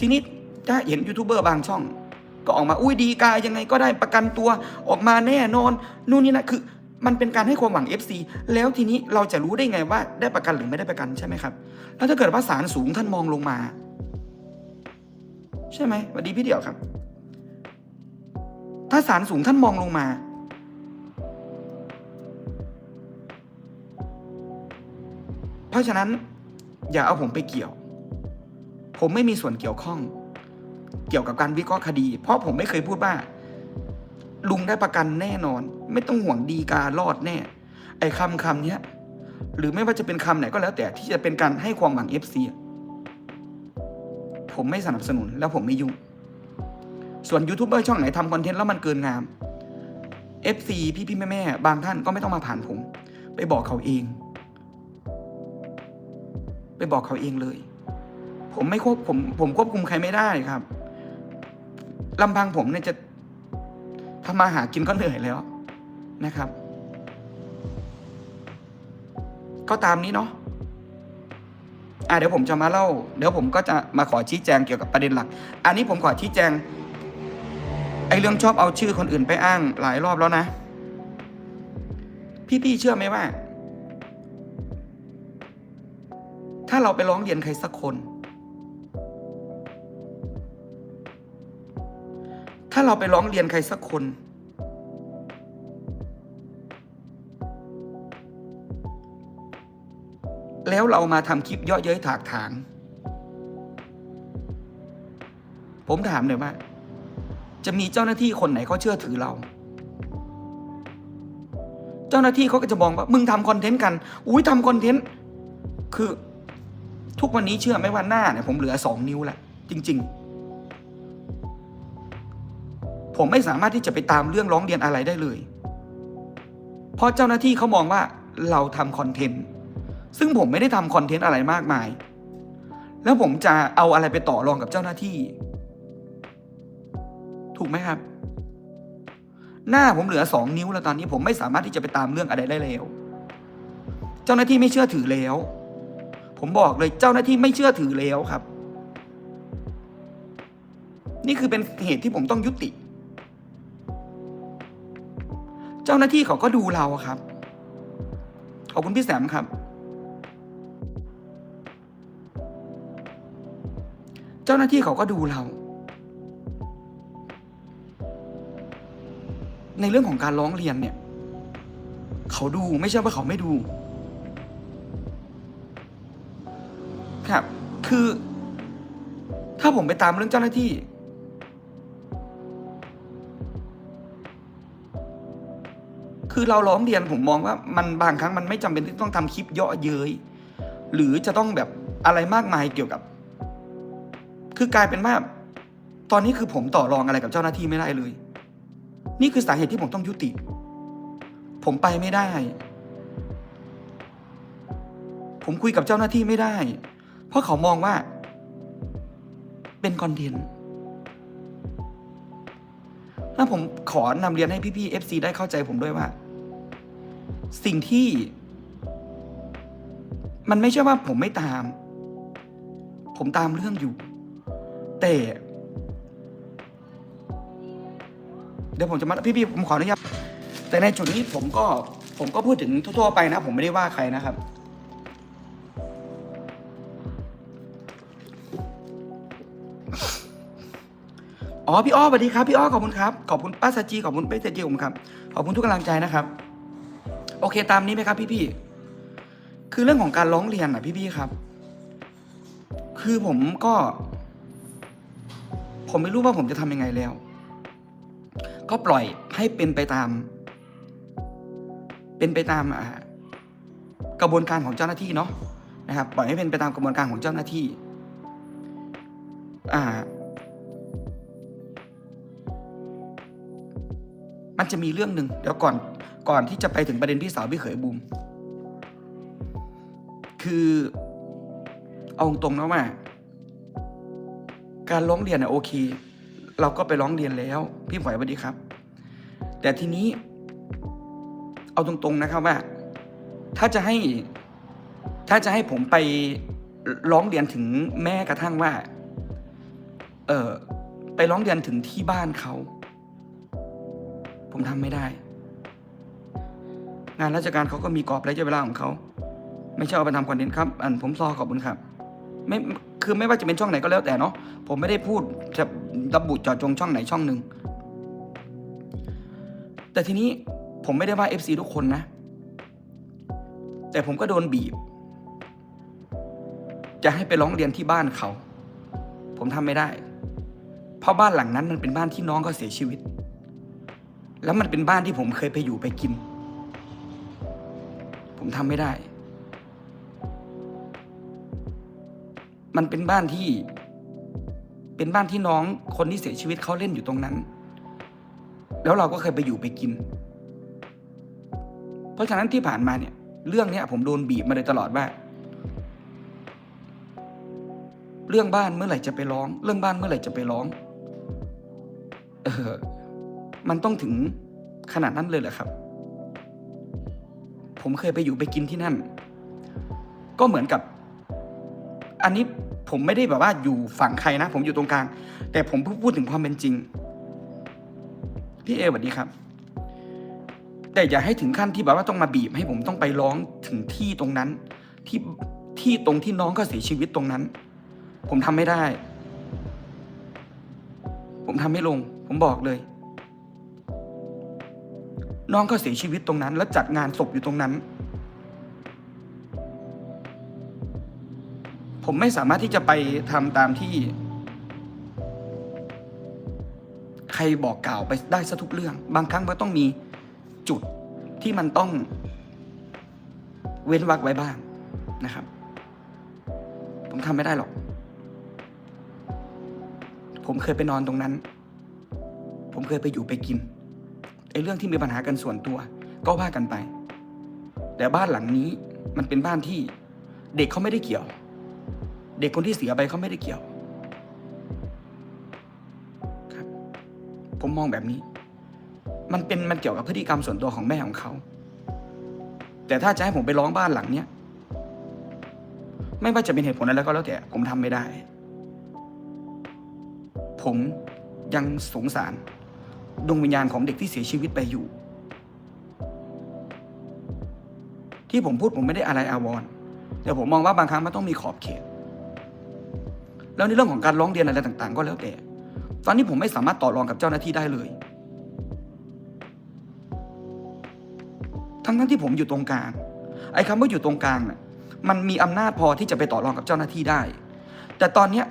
ทีนี้ถ้าเห็นยูทูบเบอร์บางช่อง ก็ออกมาอุ้ยดีกายยังไงก็ได้ประกันตัวออกมาแน่นอนนู่นนี่นะคือมันเป็นการให้ความหวัง FC แล้วทีนี้เราจะรู้ได้ไงว่าได้ประกันหรือไม่ได้ประกันใช่ไหมครับ แล้วถ้าเกิดว่าศาลสูงท่านมองลงมา ใช่ไหมสวัสดีพี่เดี่ยวครับ ถ้าศาลสูงท่านมองลงมา เพราะฉะนั้นอย่าเอาผมไปเกี่ยว ผมไม่มีส่วนเกี่ยวข้อง เกี่ยวกับการวิเคราะห์คดี เพราะผมไม่เคยพูดว่า ลุงได้ประกันแน่นอน ไม่ต้องห่วงดีการอดแน่ ไอ้คำคำเนี้ยหรือไม่ว่าจะเป็นคำไหนก็แล้วแต่ที่จะเป็นการให้ความหวังเอฟซีผมไม่สนับสนุนแล้วผมไม่ยุ่งส่วนยูทูบเบอร์ช่องไหนทำคอนเทนต์แล้วมันเกินงาม FC พี่พี่แม่แม่บางท่านก็ไม่ต้องมาผ่านผม ไปบอกเขาเอง ไปบอกเขาเองเลย ผมไม่ควบผมผมควบคุมใครไม่ได้ครับลำพังผมเนี่ยจะทำมาหากินก็เหนื่อยแล้วนะครับ ก็ตามนี้เนาะอะเดี๋ยวผมจะมาเล่า เดี๋ยวผมก็จะมาขอชี้แจงเกี่ยวกับประเด็นหลัก อันนี้ผมขอชี้แจงไอ้เรื่องชอบเอาชื่อคนอื่นไปอ้างหลายรอบแล้วนะ พี่ๆเชื่อไหมว่า ถ้าเราไปร้องเรียนใครสักคนาเราไปร้องเรียนใครสักคน แล้วเรามาทำคลิปเยาะเย้ยถากถาง ผมถามหน่อยว่า จะมีเจ้าหน้าที่คนไหนเขาเชื่อถือเรา เจ้าหน้าที่เขาก็จะมองว่า มึงทำคอนเทนต์กัน อุ้ยทำคอนเทนต์ คือ ทุกวันนี้เชื่อไหมว่าหน้าเนี่ยผมเหลือสองนิ้วแหละจริง ๆ ผมไม่สามารถที่จะไปตามเรื่องร้องเรียนอะไรได้เลย เพราะเจ้าหน้าที่เขามองว่าเราทำคอนเทนต์ซึ่งผมไม่ได้ทำคอนเทนต์อะไรมากมาย แล้วผมจะเอาอะไรไปต่อรองกับเจ้าหน้าที่ ถูกไหมครับ หน้าผมเหลือสองนิ้วแล้วตอนนี้ผมไม่สามารถที่จะไปตามเรื่องอะไรได้แล้ว เจ้าหน้าที่ไม่เชื่อถือแล้ว ผมบอกเลยเจ้าหน้าที่ไม่เชื่อถือแล้วครับ นี่คือเป็นเหตุที่ผมต้องยุติ เจ้าหน้าที่เขาก็ดูเราครับ ขอบคุณพี่แสมครับ เจ้าหน้าที่เขาก็ดูเรา ในเรื่องของการร้องเรียนเนี่ย เขาดูไม่ใช่ว่าเขาไม่ดู ครับ คือ ถ้าผมไปตามเรื่องเจ้าหน้าที่ คือเราร้องเรียนผมมองว่ามันบางครั้งมันไม่จำเป็นที่ต้องทำคลิปเยาะเย้ยหรือจะต้องแบบอะไรมากมายเกี่ยวกับ คือกลายเป็นว่าตอนนี้คือผมต่อรองอะไรกับเจ้าหน้าที่ไม่ได้เลย นี่คือสาเหตุที่ผมต้องยุติ ผมไปไม่ได้ ผมคุยกับเจ้าหน้าที่ไม่ได้ เพราะเขามองว่า เป็นคอนเทนต์ แล้วผมขอนำเรียนให้พี่ๆ FC ได้เข้าใจผมด้วยว่า สิ่งที่ มันไม่ใช่ว่าผมไม่ตาม ผมตามเรื่องอยู่ แต่ เดี๋ยวผมจะมาพี่ๆผมขออนุญาตแต่ในจุดนี้ผมก็ผมก็พูดถึงทั่วๆไปนะ ผมไม่ได้ว่าใครนะครับ อ๋อพี่อ้อสวัสดีครับพี่อ้อขอบคุณครับขอบคุณป้าสจีขอบคุณป้าสจีขอบคุณครับขอบคุณทุกกำลังใจนะครับ โอเคตามนี้ไหมครับ พี่ๆคือเรื่องของการร้องเรียนอะพี่ๆครับ คือผมก็ ผมไม่รู้ว่าผมจะทำยังไงแล้ว ก็ปล่อยให้เป็นไปตาม เป็นไปตามกระบวนการของเจ้าหน้าที่เนาะนะครับ ปล่อยให้เป็นไปตามกระบวนการของเจ้าหน้าที่ อ่า มันจะมีเรื่องหนึ่งเดี๋ยวก่อนก่อนที่จะไปถึงประเด็นพี่สาวพี่เขยบูม คือเอาตรงๆนะว่า การร้องเรียนอะโอเค เราก็ไปร้องเรียนแล้ว พี่ฝอยสวัสดีครับ แต่ทีนี้ เอาตรงๆนะครับว่า ถ้าจะให้ถ้าจะให้ผมไปร้องเรียนถึงแม้กระทั่งว่า เออไปร้องเรียนถึงที่บ้านเขา ผมทำไม่ได้ งานราชการเขาก็มีกรอบระยะเวลาของเขาไม่ใช่เอาไปทำคอนเทนต์ครับ อันผมซอขอบคุณครับ ไม่คือไม่ว่าจะเป็นช่องไหนก็แล้วแต่เนาะผมไม่ได้พูดจะระบุเจาะจงช่องไหนช่องหนึ่งแต่ทีนี้ผมไม่ได้ว่า FC ทุกคนนะ แต่ผมก็โดนบีบ จะให้ไปร้องเรียนที่บ้านเขา ผมทำไม่ได้ เพราะบ้านหลังนั้นมันเป็นบ้านที่น้องก็เสียชีวิต แล้วมันเป็นบ้านที่ผมเคยไปอยู่ไปกิน ผมทำไม่ได้ มันเป็นบ้านที่ เป็นบ้านที่น้องคนที่เสียชีวิตเขาเล่นอยู่ตรงนั้น แล้วเราก็เคยไปอยู่ไปกิน เพราะฉะนั้นที่ผ่านมาเนี่ย เรื่องเนี้ยผมโดนบีบมาโดยตลอดว่าเรื่องบ้านเมื่อไหร่จะไปร้อง เรื่องบ้านเมื่อไหร่จะไปร้อง เออ มันต้องถึงขนาดนั้นเลยเหรอครับ ผมเคยไปอยู่ไปกินที่นั่น ก็เหมือนกับ อันนี้ผมไม่ได้แบบว่าอยู่ฝั่งใครนะ ผมอยู่ตรงกลาง แต่ผมพูดถึงความเป็นจริง พี่เอสวัสดีครับ แต่อย่าให้ถึงขั้นที่แบบว่าต้องมาบีบให้ผมต้องไปร้องถึงที่ตรงนั้น ที่ที่ตรงที่น้องก็เสียชีวิตตรงนั้น ผมทำไม่ได้ ผมทำไม่ลง ผมบอกเลย น้องก็เสียชีวิตตรงนั้น แล้วจัดงานศพอยู่ตรงนั้น ผมไม่สามารถที่จะไปทำตามที่ ใครบอกกล่าวไปได้ซะทุกเรื่อง บางครั้งมันต้องมีจุดที่มันต้องเว้นวรรคไว้บ้างนะครับ ผมทำไม่ได้หรอก ผมเคยไปนอนตรงนั้น ผมเคยไปอยู่ไปกิน ไอ้เรื่องที่มีปัญหากันส่วนตัว ก็ว่ากันไป แต่บ้านหลังนี้มันเป็นบ้านที่เด็กเขาไม่ได้เกี่ยว เด็กคนที่เสียไปเขาไม่ได้เกี่ยวครับ ผมมองแบบนี้ มันเป็นมันเกี่ยวกับพฤติกรรมส่วนตัวของแม่ของเขาแต่ถ้าจะให้ผมไปร้องบ้านหลังเนี้ยไม่ว่าจะเป็นเหตุผลอะไรก็แล้วแต่ผมทำไม่ได้ ผมยังสงสาร ดวงวิญญาณของเด็กที่เสียชีวิตไปอยู่ ที่ผมพูดผมไม่ได้อะไรอาวรณ์แต่ผมมองว่าบางครั้งมันต้องมีขอบเขต แล้วในเรื่องของการร้องเรียนอะไรต่าง ๆ ก็แล้วแต่ ตอนนี้ผมไม่สามารถต่อรองกับเจ้าหน้าที่ได้เลย ทั้งทั้งที่ผมอยู่ตรงกลาง ไอ้คำว่าอยู่ตรงกลางน่ะ มันมีอำนาจพอที่จะไปต่อรองกับเจ้าหน้าที่ได้ แต่ตอนเนี้ย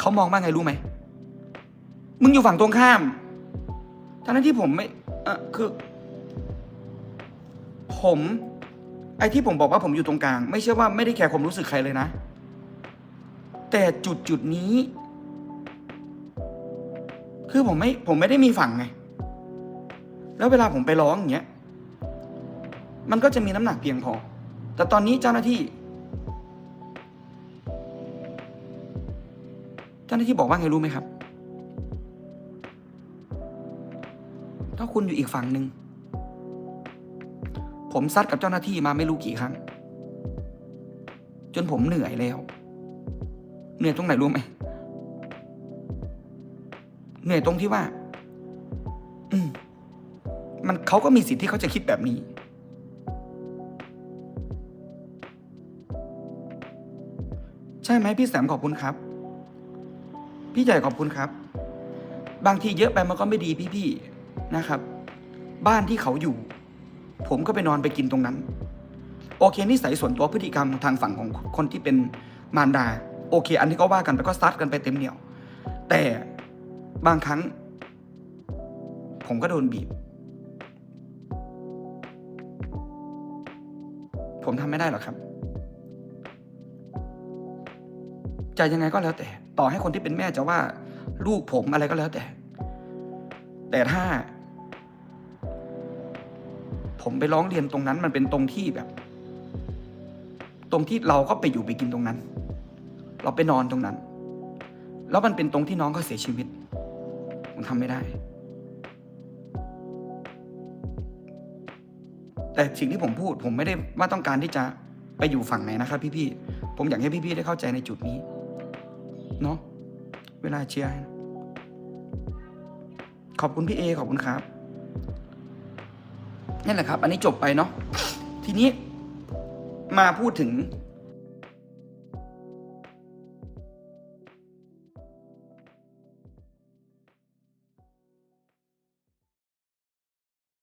เขามองว่าไงรู้ไหม มึงอยู่ฝั่งตรงข้าม ทั้งนั้นที่ผมไม่เออคือ ผม ไอ้ที่ผมบอกว่าผมอยู่ตรงกลาง ไม่ใช่ว่าไม่ได้แคร์ความรู้สึกใครเลยนะ แต่จุดจุดนี้ คือผมไม่ ผมไม่ได้มีฝั่งไง แล้วเวลาผมไปร้องอย่างเงี้ย มันก็จะมีน้ำหนักเพียงพอ แต่ตอนนี้เจ้าหน้าที่ เจ้าหน้าที่บอกว่าไงรู้ไหมครับ ถ้าคุณอยู่อีกฝั่งหนึ่ง ผมซัดกับเจ้าหน้าที่มาไม่รู้กี่ครั้ง จนผมเหนื่อยแล้ว เหนื่อยตรงไหนรู้ไหมเหนื่อยตรงที่ว่า อืมมันเขาก็มีสิทธิ์ที่เขาจะคิดแบบนี้ ใช่ไหมพี่แสมขอบคุณครับ พี่ใหญ่ขอบคุณครับ บางทีเยอะไปมันก็ไม่ดีพี่ๆ นะครับ บ้านที่เขาอยู่ ผมก็ไปนอนไปกินตรงนั้น โอเคนิสัยส่วนตัวพฤติกรรมทางฝั่งของคนที่เป็นมารดา โอเค อันนี้ก็ว่ากันไปก็ซัดกันไปเต็มเหนียว แต่บางครั้ง ผมก็โดนบีบ ผมทำไม่ได้หรอกครับจะยังไงก็แล้วแต่ ต่อให้คนที่เป็นแม่จะว่าลูกผมอะไรก็แล้วแต่ แต่ถ้า ผมไปร้องเรียนตรงนั้น มันเป็นตรงที่แบบ ตรงที่เราก็ไปอยู่ไปกินตรงนั้น เราไปนอนตรงนั้น แล้วมันเป็นตรงที่น้องเขาเสียชีวิตผมทำไม่ได้ แต่สิ่งที่ผมพูด ผมไม่ได้ว่าต้องการที่จะไปอยู่ฝั่งไหนนะครับ พี่ๆผมอยากให้พี่ๆได้เข้าใจในจุดนี้เนาะเวลาเชียร์ ขอบคุณพี่เอขอบคุณครับนั่นแหละครับ อันนี้จบไปเนาะทีนี้มาพูดถึง